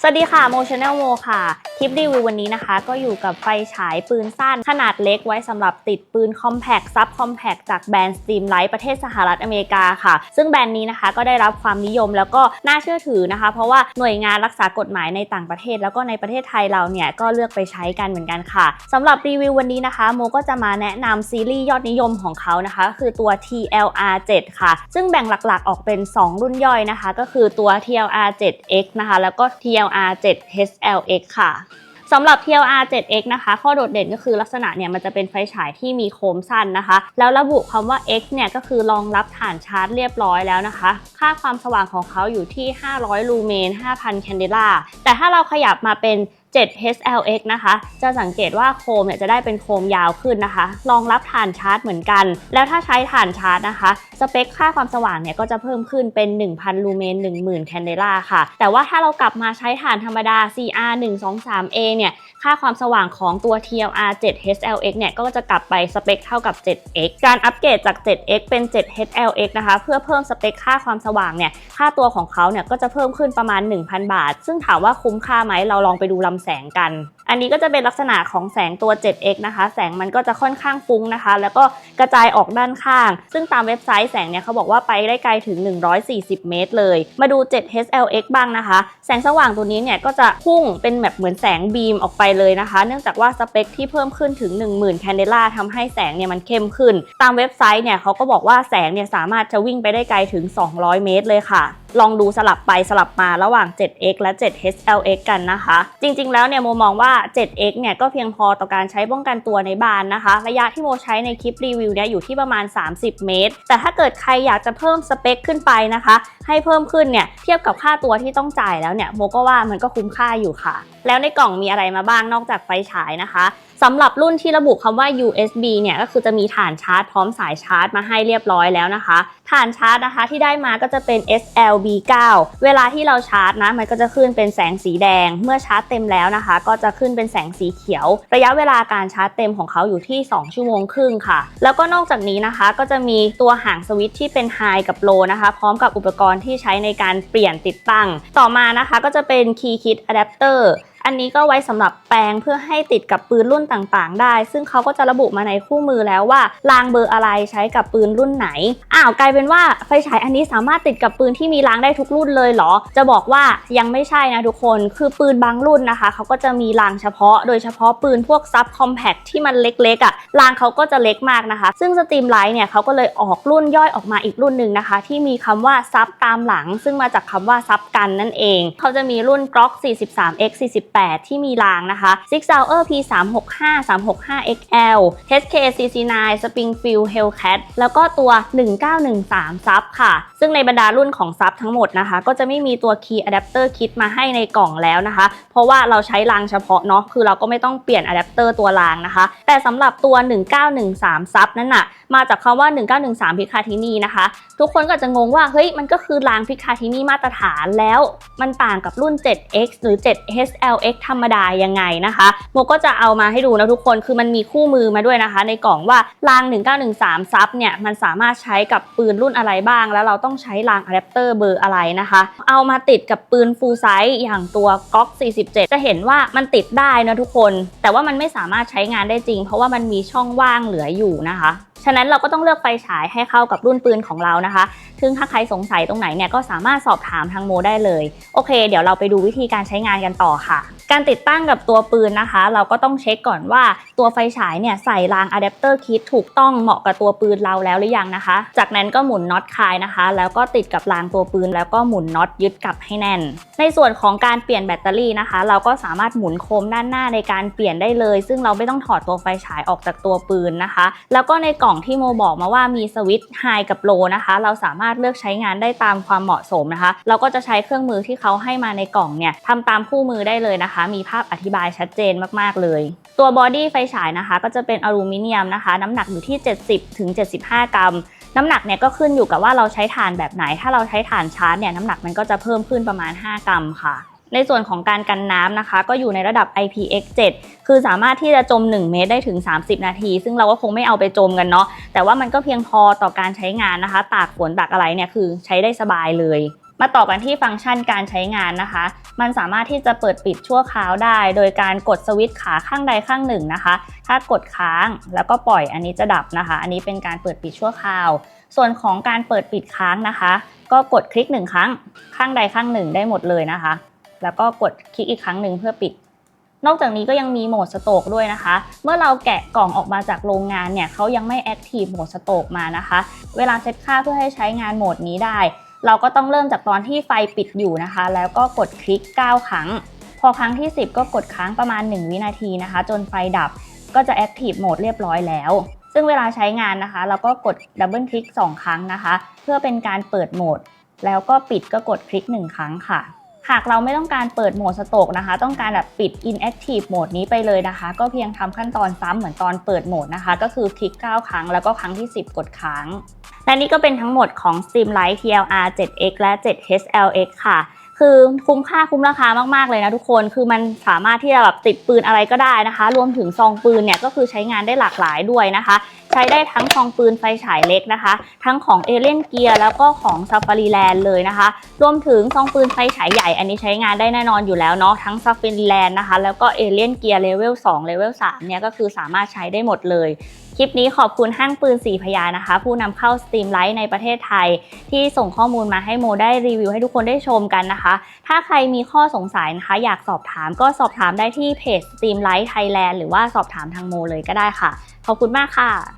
สวัสดีค่ะโมช n แนลโมค่ะ คลิปรีวิววันนี้นะคะ ก็อยู่กับไฟฉายปืนสั้น ขนาดเล็กไว้สำหรับติดปืนคอมแพ t ซับคอมแพ t จากแบรนด์ Streamlight ประเทศสหรัฐอเมริกาค่ะ ซึ่งแบรนด์นี้นะคะก็ได้รับความนิยมแล้วก็น่าเชื่อถือนะคะ เพราะว่าหน่วยงานรักษากฎหมายในต่างประเทศ แล้วก็ในประเทศไทยเราเนี่ยก็เลือกไปใช้กันเหมือนกันค่ะสำหรับรีวิววันนี้นะคะโมก็จะมาแนะนำซีรีส์ยอดนิยมของเขานะคะ คือตัว TLR 7ค่ะ ซึ่งแบ่งหลักๆ ออกเป็น 2 รุ่นย่อยนะคะ ก็คือตัว TLR 7X นะคะ แล้วก็ TLR 7 HLX ค่ะ สำหรับ TLR 7X นะคะ ข้อโดดเด่นก็คือลักษณะเนี่ยมันจะเป็นไฟฉายที่มีโคมสั้นนะคะ แล้วระบุคำว่า X เนี่ยก็คือรองรับฐานชาร์จเรียบร้อยแล้วนะคะ ค่าความสว่างของเขาอยู่ที่ 500 ลูเมน 5,000 แคนเดล่า แต่ถ้าเราขยับมาเป็น 7 HLX นะคะ จะสังเกตว่าโคมเนี่ยจะได้เป็นโคมยาวขึ้นนะคะ รองรับฐานชาร์จเหมือนกัน แล้วถ้าใช้ฐานชาร์จนะคะ สเปคค่าความสว่างเนี่ยก็จะเพิ่มขึ้นเป็น 1,000 ลูเมน 10,000 แคนเดล่าค่ะ แต่ว่าถ้าเรากลับมาใช้ฐานธรรมดา CR 123A เนี่ย ค่าความสว่างของตัว TLR 7 HLX เนี่ย ก็จะกลับไปสเปคเท่ากับ 7X การอัปเกรดจาก 7X เป็น 7 HLX นะคะ เพื่อเพิ่มสเปคค่าความสว่างเนี่ย ค่าตัวของเขาเนี่ยก็จะเพิ่มขึ้นประมาณ 1,000 บาท ซึ่งถามว่าคุ้มค่าไหมเราลองไปดูลำแสงกัน อันนี้ก็จะเป็นลักษณะของแสงตัว 7x นะคะ แสงมันก็จะค่อนข้างฟุ้งนะคะ แล้วก็กระจายออกด้านข้าง ซึ่งตามเว็บไซต์แสงเนี่ยเขาบอกว่าไปได้ไกลถึง 140 เมตรเลย มาดู 7HLX บ้างนะคะ แสงสว่างตัวนี้เนี่ยก็จะพุ่งเป็นแบบเหมือนแสงบีมออกไปเลยนะคะ เนื่องจากว่าสเปคที่เพิ่มขึ้นถึง 10,000 แคนเดล่าทำให้แสงเนี่ยมันเข้มขึ้น ตามเว็บไซต์เนี่ยเขาก็บอกว่าแสงเนี่ยสามารถจะวิ่งไปได้ไกลถึง 200 เมตรเลยค่ะ ลองดูสลับไปสลับมาระหว่าง 7x และ 7HLX กันนะคะ จริงๆ แล้วเนี่ยโมมองว่า 7x เนี่ยก็เพียงพอต่อการใช้ป้องกันตัวในบ้านนะคะ ระยะที่โมใช้ในคลิปรีวิวเนี่ยอยู่ที่ประมาณ 30 เมตร แต่ถ้าเกิดใครอยากจะเพิ่มสเปคขึ้นไปนะคะ ให้เพิ่มขึ้นเนี่ยเทียบกับค่าตัวที่ต้องจ่ายแล้วเนี่ยโมก็ว่ามันก็คุ้มค่าอยู่ค่ะ แล้วในกล่องมีอะไรมาบ้างนอกจากไฟฉายนะคะสำหรับรุ่นที่ระบุคำว่า USB เนี่ยก็คือจะมีฐานชาร์จพร้อมสายชาร์จมาให้เรียบร้อยแล้วนะคะฐานชาร์จนะคะที่ได้มาก็จะเป็น SLB9 เวลาที่เราชาร์จนะมันก็จะขึ้นเป็นแสงสีแดง เมื่อชาร์จเต็มแล้วนะคะ ก็จะขึ้นเป็นแสงสีเขียว ระยะเวลาการชาร์จเต็มของเขาอยู่ที่ 2 ชั่วโมงครึ่งค่ะ แล้วก็นอกจากนี้นะคะ ก็จะมีตัวหางสวิตช์ที่เป็น High กับ Low นะคะ พร้อมกับอุปกรณ์ที่ใช้ในการเปลี่ยนติดตั้ง ต่อมานะคะก็จะเป็น Key Kit Adapter อั อันนี้ก็ไว้สำหรับแปลงเพื่อให้ติดกับปืนรุ่นต่างๆ ได้ ซึ่งเขาก็จะระบุมาในคู่มือแล้วว่า รางเบอร์อะไรใช้กับปืนรุ่นไหน อ้าวกลายเป็นว่าไฟฉายอันนี้สามารถติดกับปืนที่มีรางได้ทุกรุ่นเลยเหรอ จะบอกว่ายังไม่ใช่นะทุกคน คือปืนบางรุ่นนะคะ เขาก็จะมีรางเฉพาะ โดยเฉพาะปืนพวกซับคอมแพคที่มันเล็กๆอะ่ะ รางเขาก็จะเล็กมากนะคะ ซึ่งสตรีมไลท์เนี่ยเขาก็เลยออกรุ่นย่อยออกมาอีกรุ่นหนึ่งนะคะ ที่มีคำว่าซับตามหลัง ซึ่งมาจากคำว่าซับกันนั่นเอง เขาจะมีรุ่น Glock 43x 48ที่มีรางนะคะ Six Hour P 365 365 XL HK CC9 Springfield Hellcat แล้วก็ตัว 1913 ซับค่ะ ซึ่งในบรรดารุ่นของซับทั้งหมดนะคะ ก็จะไม่มีตัว Key Adapter Kit มาให้ในกล่องแล้วนะคะ เพราะว่าเราใช้รางเฉพาะเนาะคือเราก็ไม่ต้องเปลี่ยนอะแดปเตอร์ตัวรางนะคะ แต่สำหรับตัว 1913 ซับนั้นน่ะมาจากคำว่า 1913 พิคาทินีนะคะ ทุกคนก็จะงงว่าเฮ้ยมันก็คือรางพิคาทินีมาตรฐานแล้ว มันต่างกับรุ่น 7X หรือ LX ธรรมดายังไงนะคะโมก็จะเอามาให้ดูนะทุกคนคือมันมีคู่มือมาด้วยนะคะ ในกล่องว่าราง 1913ซับเนี่ยมันสามารถใช้กับปืนรุ่นอะไรบ้าง แล้วเราต้องใช้รางอะแดปเตอร์เบอร์อะไรนะคะ เอามาติดกับปืนฟูลไซส์อย่างตัว Glock 47 จะเห็นว่ามันติดได้นะทุกคน แต่ว่ามันไม่สามารถใช้งานได้จริง เพราะว่ามันมีช่องว่างเหลืออยู่นะคะ ฉะนั้นเราก็ต้องเลือกไฟฉายให้เข้ากับรุ่นปืนของเรานะคะ ซึ่งถ้าใครสงสัยตรงไหนเนี่ยก็สามารถสอบถามทางโมได้เลย โอเค เดี๋ยวเราไปดูวิธีการใช้งานกันต่อค่ะ การติดตั้งกับตัวปืนนะคะ เราก็ต้องเช็คก่อนว่าตัวไฟฉายเนี่ยใส่รางอะแดปเตอร์คิดถูกต้องเหมาะกับตัวปืนเราแล้วหรือยังนะคะ จากนั้นก็หมุนน็อตคลายนะคะ แล้วก็ติดกับรางตัวปืน แล้วก็หมุนน็อตยึดกลับให้แน่น ในส่วนของการเปลี่ยนแบตเตอรี่นะคะ เราก็สามารถหมุนโคมด้านหน้าในการเปลี่ยนได้เลย ซึ่งเราไม่ต้องถอดตัวไฟฉายออกจากตัวปืนนะคะ แล้วก็ในกล่องที่โมบอกมาว่ามีสวิตช์ไฮกับโลนะคะ เราสามารถเลือกใช้งานได้ตามความเหมาะสมนะคะ เราก็จะใช้เครื่องมือที่เขาให้มาในกล่องเนี่ยทำตามคู่มือได้เลยนะคะมีภาพอธิบายชัดเจนมากๆเลย ตัวบอดี้ไฟฉายนะคะ ก็จะเป็นอลูมิเนียมนะคะ น้ำหนักอยู่ที่ 70ถึง75 กรัม น้ำหนักเนี่ยก็ขึ้นอยู่กับว่าเราใช้ถ่านแบบไหน ถ้าเราใช้ถ่านชาร์จเนี่ยน้ำหนักมันก็จะเพิ่มขึ้นประมาณ 5 กรัมค่ะในส่วนของการกันน้ำนะคะ ก็อยู่ในระดับ IPX7 คือสามารถที่จะจม 1 เมตรได้ถึง 30 นาที ซึ่งเราก็คงไม่เอาไปจมกันเนาะแต่ว่ามันก็เพียงพอต่อการใช้งานนะคะ ตากฝนตากอะไรเนี่ยคือใช้ได้สบายเลย มาต่อกันที่ฟังก์ชันการใช้งานนะคะ มันสามารถที่จะเปิดปิดชั่วคราวได้ โดยการกดสวิตช์ขาข้างใดข้างหนึ่งนะคะ ถ้ากดค้างแล้วก็ปล่อยอันนี้จะดับนะคะ อันนี้เป็นการเปิดปิดชั่วคราว ส่วนของการเปิดปิดค้างนะคะ ก็กดคลิกหนึ่งครั้งข้างใดข้างหนึ่งได้หมดเลยนะคะ แล้วก็กดคลิกอีกครั้งหนึ่งเพื่อปิดนอกจากนี้ก็ยังมีโหมดสโตกด้วยนะคะ เมื่อเราแกะกล่องออกมาจากโรงงานเนี่ยเขายังไม่แอคทีฟโหมดสโตกมานะคะ เวลาเซตค่าเพื่อให้ใช้งานโหมดนี้ได้ เราก็ต้องเริ่มจากตอนที่ไฟปิดอยู่นะคะ แล้วก็กดคลิก 9 ครั้ง พอครั้งที่ 10 ก็กดค้างประมาณ 1 วินาทีนะคะ จนไฟดับก็จะแอคทีฟโหมดเรียบร้อยแล้ว ซึ่งเวลาใช้งานนะคะ เราก็กดดับเบิลคลิก 2 ครั้งนะคะ เพื่อเป็นการเปิดโหมด แล้วก็ปิดก็กดคลิก 1 ครั้งค่ะ หากเราไม่ต้องการเปิดโหมดสโตกนะคะ ต้องการแบบปิด inactive โหมดนี้ไปเลยนะคะ ก็เพียงทำขั้นตอนซ้ำเหมือนตอนเปิดโหมดนะคะ ก็คือคลิก 9 ครั้ง แล้วก็ครั้งที่ 10 กดค้าง และนี่ก็เป็นทั้งหมดของ Streamlight TLR 7X และ 7HLX ค่ะ คือคุ้มค่าคุ้มราคามากๆเลยนะทุกคน คือมันสามารถที่จะแบบติดปืนอะไรก็ได้นะคะ รวมถึงซองปืนเนี่ยก็คือใช้งานได้หลากหลายด้วยนะคะ ใช้ได้ทั้งซองปืนไฟฉายเล็กนะคะ ทั้งของเอเลนเกียร์แล้วก็ของซาฟารีแลนด์เลยนะคะ รวมถึงซองปืนไฟฉายใหญ่อันนี้ใช้งานได้แน่นอนอยู่แล้วเนาะ ทั้งซาฟารีแลนด์นะคะ แล้วก็เอเลนเกียร์เลเวล2เลเวล3เนี่ยก็คือสามารถใช้ได้หมดเลย คลิปนี้ขอบคุณห้างปืนสีพยานะคะ ผู้นำเข้าสตรีมไลท์ในประเทศไทย ที่ส่งข้อมูลมาให้โมได้รีวิวให้ทุกคนได้ชมกันนะคะ ถ้าใครมีข้อสงสัยนะคะ อยากสอบถามก็สอบถามได้ที่เพจสตรีมไลท์ไทยแลนด์หรือว่าสอบถามทางโมเลยก็ได้ค่ะ ขอบคุณมากค่ะ